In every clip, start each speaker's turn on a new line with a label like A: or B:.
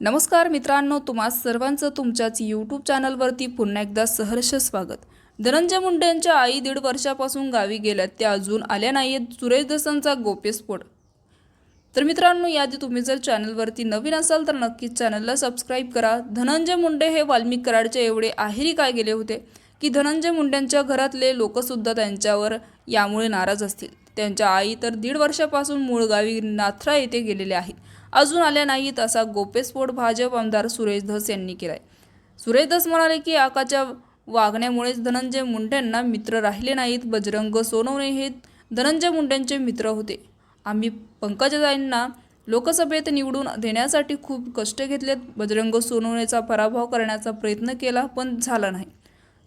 A: नमस्कार मित्रांनो तुम्हा सर्वांचं तुमच्याच यूट्यूब चॅनलवरती पुन्हा एकदा सहर्ष स्वागत. धनंजय मुंडे यांच्या आई दीड वर्षापासून गावी गेल्यात त्या अजून आल्या नाहीत सुरेश दसांचा गोप्यस्फोट तर मित्रांनो याआधी तुम्ही जर चॅनलवरती नवीन असाल तर नक्कीच चॅनलला सबस्क्राईब करा. धनंजय मुंडे हे वाल्मिक कराडचे एवढे आहिरी काय गेले होते? की धनंजय मुंडेंच्या घरातले लोकसुद्धा त्यांच्यावर यामुळे नाराज असतील. त्यांच्या आई तर दीड वर्षापासून मूळ गावी नाथरा येथे गेलेले आहेत. अजून आल्या नाहीत असा गोपेस्फोट भाजप आमदार सुरेश धस यांनी केलाय. सुरेश धस म्हणाले की आकाच्या वागण्यामुळेच धनंजय मुंडेंना मित्र राहिले नाहीत. बजरंग सोनवणे हे धनंजय मुंडेंचे मित्र होते. आम्ही पंकजाताईंना लोकसभेत निवडून देण्यासाठी खूप कष्ट घेतलेत. बजरंग सोनवणेचा पराभव करण्याचा प्रयत्न केला पण झाला नाही.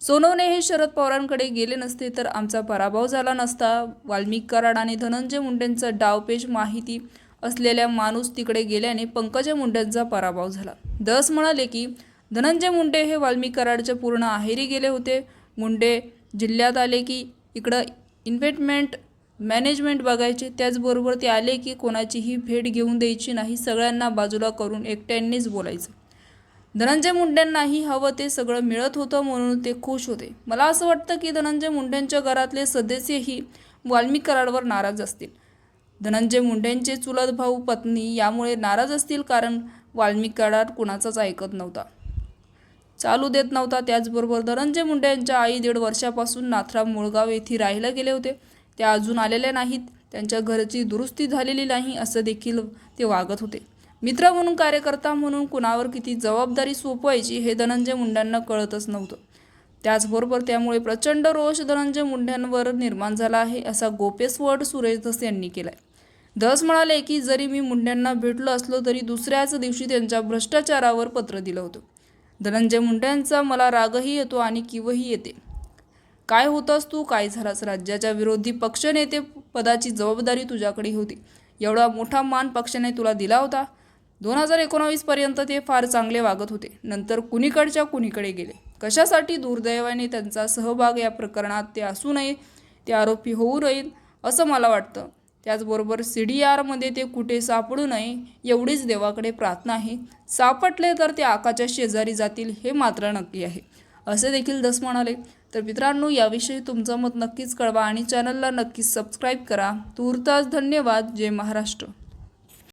A: सोनवणे हे शरद पवारांकडे गेले नसते तर आमचा पराभव झाला नसता. वाल्मिक कराड आणि धनंजय मुंडेंचा डावपेच माहिती असलेल्या माणूस तिकडे गेल्याने पंकजा मुंडेंचा पराभव झाला. दस म्हणाले की धनंजय मुंडे हे वाल्मी कराडचे पूर्ण आहेरी गेले होते. मुंडे जिल्ह्यात आले की इकडं इन्व्हेस्टमेंट मॅनेजमेंट बघायचे. त्याचबरोबर ते आले की कोणाचीही भेट घेऊन द्यायची नाही सगळ्यांना बाजूला करून एकट्यांनीच बोलायचं. धनंजय मुंडेंनाही हवं ते सगळं मिळत होतं म्हणून ते खुश होते. मला असं वाटतं की धनंजय मुंडेंच्या घरातले सदस्यही वाल्मी कराडवर नाराज असतील. धनंजय मुंडेंचे चुलत भाऊ पत्नी यामुळे नाराज असतील कारण वाल्मिक कुणाचाच ऐकत नव्हता. चालू देत नव्हता त्याचबरोबर धनंजय मुंडे यांच्या आई दीड वर्षापासून नाथराव मुळगाव येथे राहायला गेले होते. त्या अजून आलेल्या नाहीत. त्यांच्या घराची दुरुस्ती झालेली नाही असं देखील ते वागत होते. मित्र म्हणून कार्यकर्ता म्हणून कुणावर किती जबाबदारी सोपवायची हे धनंजय मुंड्यांना कळतच नव्हतं. त्याचबरोबर त्यामुळे प्रचंड रोष धनंजय मुंड्यांवर निर्माण झाला आहे असा गोपेस्वट सुरेश धस यांनी आहे धस म्हणाले की जरी मी मुंड्यांना भेटलो असलो तरी दुसऱ्याच दिवशी त्यांच्या भ्रष्टाचारावर पत्र दिलं होतं. धनंजय मुंड्यांचा मला रागही येतो आणि किवही येते. काय होतंस तू? काय झालास? राज्याच्या विरोधी पक्षनेते पदाची जबाबदारी तुझ्याकडे होती. एवढा मोठा मान पक्षाने तुला दिला होता. दोन हजार एकोणावीसपर्यंत ते फार चांगले वागत होते. नंतर कुणीकडच्या कुणीकडे गेले. कशासाठी दुर्दैवाने त्यांचा सहभाग या प्रकरणात ते असू नये ते आरोपी होऊ नयेत असं मला वाटतं. त्याचबरोबर सी डी आरमध्ये ते कुठे सापडू नये एवढीच देवाकडे प्रार्थना आहे. सापडले तर ते आकाच्या शेजारी जातील हे मात्र नक्की आहे. असे देखील दस म्हणाले. तर मित्रांनो याविषयी तुमचं मत नक्कीच कळवा आणि चॅनलला नक्कीच सबस्क्राईब करा. तूर्तास धन्यवाद. जय महाराष्ट्र.